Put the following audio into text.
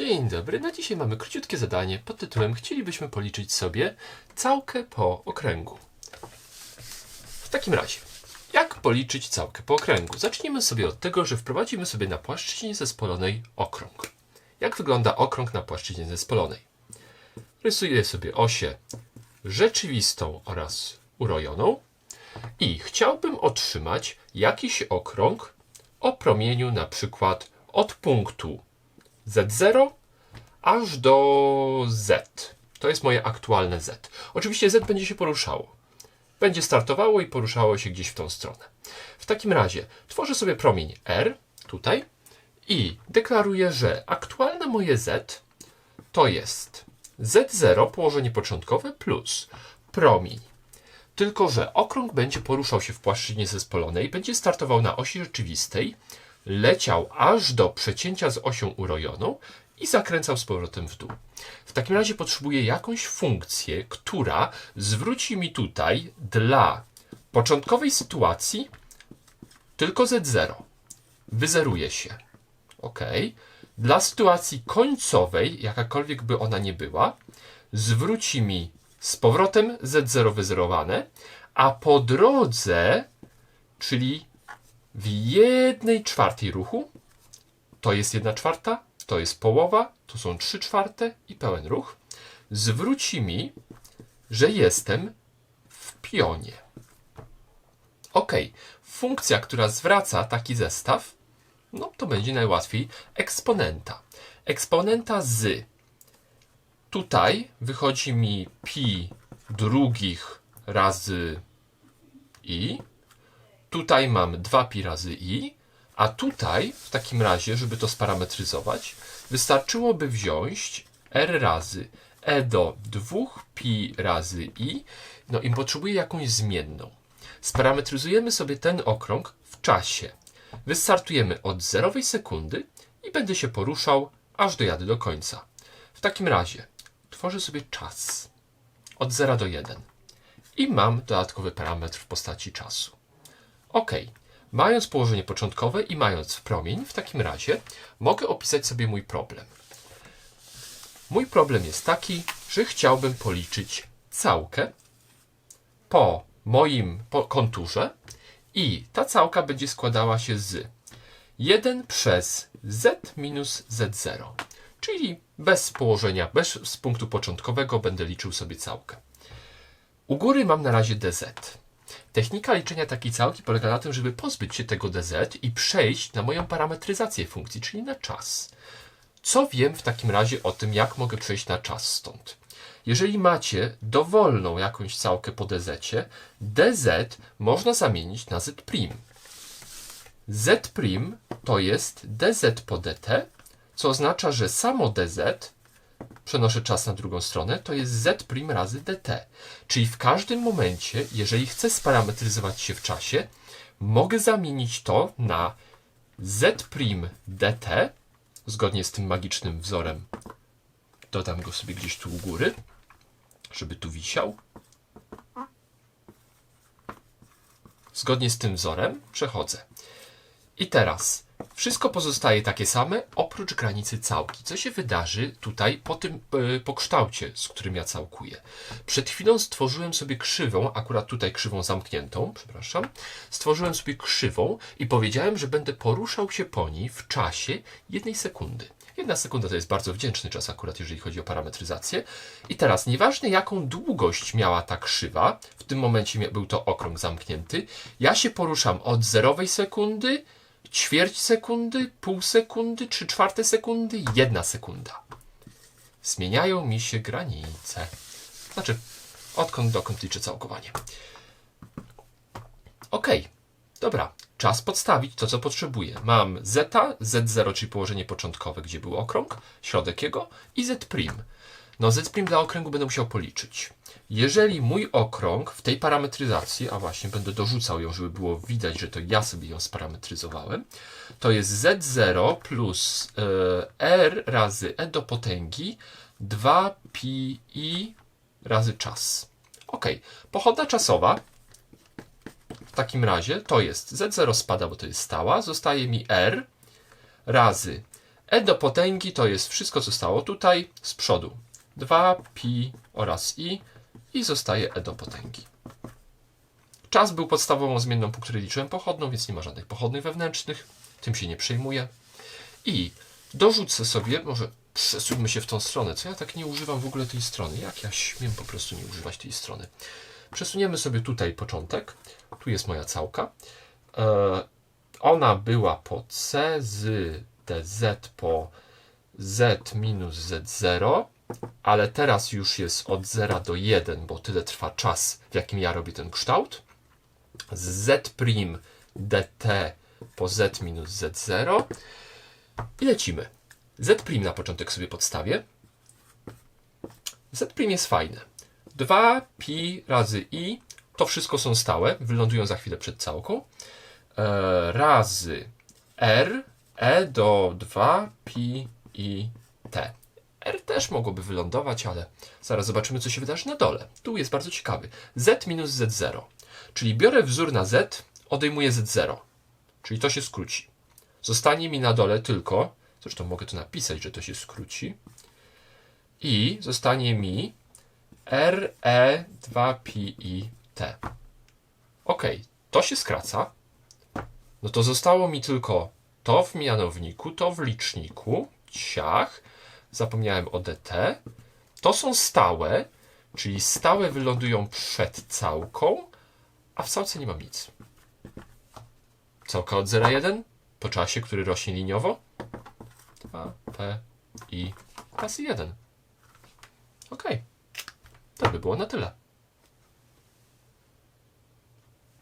Dzień dobry. Na dzisiaj mamy króciutkie zadanie pod tytułem Chcielibyśmy policzyć sobie całkę po okręgu. W takim razie, jak policzyć całkę po okręgu? Zacznijmy sobie od tego, że wprowadzimy sobie na płaszczyźnie zespolonej okrąg. Jak wygląda okrąg na płaszczyźnie zespolonej? Rysuję sobie osię rzeczywistą oraz urojoną i chciałbym otrzymać jakiś okrąg o promieniu na przykład od punktu Z0 aż do Z. To jest moje aktualne Z. Oczywiście Z będzie się poruszało. Będzie startowało i poruszało się gdzieś w tą stronę. W takim razie tworzę sobie promień R tutaj i deklaruję, że aktualne moje Z to jest Z0 położenie początkowe plus promień. Tylko, że okrąg będzie poruszał się w płaszczyźnie zespolonej, będzie startował na osi rzeczywistej, leciał aż do przecięcia z osią urojoną i zakręcał z powrotem w dół. W takim razie potrzebuję jakąś funkcję, która zwróci mi tutaj dla początkowej sytuacji tylko Z0. Wyzeruje się. OK. Dla sytuacji końcowej, jakakolwiek by ona nie była, zwróci mi z powrotem Z0 wyzerowane, a po drodze, czyli w jednej czwartej ruchu, to jest jedna czwarta, to jest połowa, to są trzy czwarte i pełen ruch, zwróci mi, że jestem w pionie. OK. Funkcja, która zwraca taki zestaw, no to będzie najłatwiej eksponenta. Eksponenta z tutaj wychodzi mi pi drugich razy i. Tutaj mam 2pi razy i. A tutaj, w takim razie, żeby to sparametryzować, wystarczyłoby wziąć r razy e do 2pi razy i. No i potrzebuję jakąś zmienną. Sparametryzujemy sobie ten okrąg w czasie. Wystartujemy od zerowej sekundy i będę się poruszał, aż dojadę do końca. W takim razie tworzę sobie czas od 0 do 1 i mam dodatkowy parametr w postaci czasu. OK. Mając położenie początkowe i mając promień, w takim razie mogę opisać sobie mój problem. Mój problem jest taki, że chciałbym policzyć całkę po moim po konturze i ta całka będzie składała się z 1 przez z minus z0. Czyli bez położenia, bez punktu początkowego będę liczył sobie całkę. U góry mam na razie dz. Technika liczenia takiej całki polega na tym, żeby pozbyć się tego dz i przejść na moją parametryzację funkcji, czyli na czas. Co wiem w takim razie o tym, jak mogę przejść na czas stąd? Jeżeli macie dowolną jakąś całkę po dz, dz można zamienić na z'. z' to jest dz po dt, co oznacza, że samo dz, przenoszę czas na drugą stronę, to jest z' razy dt. Czyli w każdym momencie, jeżeli chcę sparametryzować się w czasie, mogę zamienić to na z' dt, zgodnie z tym magicznym wzorem. Dodam go sobie gdzieś tu u góry, żeby tu wisiał. Zgodnie z tym wzorem przechodzę. I teraz wszystko pozostaje takie same, oprócz granicy całki. Co się wydarzy tutaj po tym yy, po kształcie, z którym ja całkuję? Przed chwilą stworzyłem sobie krzywą, akurat tutaj krzywą zamkniętą, przepraszam. Stworzyłem sobie krzywą i powiedziałem, że będę poruszał się po niej w czasie jednej sekundy. Jedna sekunda to jest bardzo wdzięczny czas akurat, jeżeli chodzi o parametryzację. I teraz, nieważne jaką długość miała ta krzywa, w tym momencie był to okrąg zamknięty, ja się poruszam od zerowej sekundy ćwierć sekundy, pół sekundy, trzy czwarte sekundy, jedna sekunda. Zmieniają mi się granice. Znaczy, odkąd dokąd liczę całkowanie. Ok, dobra. Czas podstawić to, co potrzebuję. Mam zeta, z0, czyli położenie początkowe, gdzie był okrąg, środek jego i z'. No z' dla okręgu będę musiał policzyć. Jeżeli mój okrąg w tej parametryzacji, a właśnie będę dorzucał ją, żeby było widać, że to ja sobie ją sparametryzowałem, to jest z0 plus e, r razy e do potęgi 2pi razy czas. Ok, pochodna czasowa w takim razie to jest z0 spada, bo to jest stała, zostaje mi r razy e do potęgi to jest wszystko, co stało tutaj z przodu. 2 pi oraz i i zostaje e do potęgi. Czas był podstawową zmienną, po której liczyłem pochodną, więc nie ma żadnych pochodnych wewnętrznych. Tym się nie przejmuję. I dorzucę sobie, może przesuńmy się w tą stronę. Co ja tak nie używam w ogóle tej strony? Jak ja śmiem po prostu nie używać tej strony? Przesuniemy sobie tutaj początek. Tu jest moja całka. E, ona była po c z dz po z minus z0, ale teraz już jest od 0 do 1, bo tyle trwa czas, w jakim ja robię ten kształt. Z z' dt po z minus z0 i lecimy. Z' na początek sobie podstawię. Z' jest fajne. 2 pi razy i to wszystko są stałe, wylądują za chwilę przed całką. E, razy r e do 2 pi i t. R też mogłoby wylądować, ale zaraz zobaczymy, co się wydarzy na dole. Tu jest bardzo ciekawy. Z minus Z0. Czyli biorę wzór na Z, odejmuję Z0. Czyli to się skróci. Zostanie mi na dole tylko, zresztą mogę tu napisać, że to się skróci. I zostanie mi R, E, 2 pi i T. Ok, to się skraca. No to zostało mi tylko to w mianowniku, to w liczniku, ciach. Zapomniałem o dt. To są stałe, czyli stałe wylądują przed całką, a w całce nie mam nic. Całka od 0,1 po czasie, który rośnie liniowo. 2, p, i, razy 1. Ok. To by było na tyle.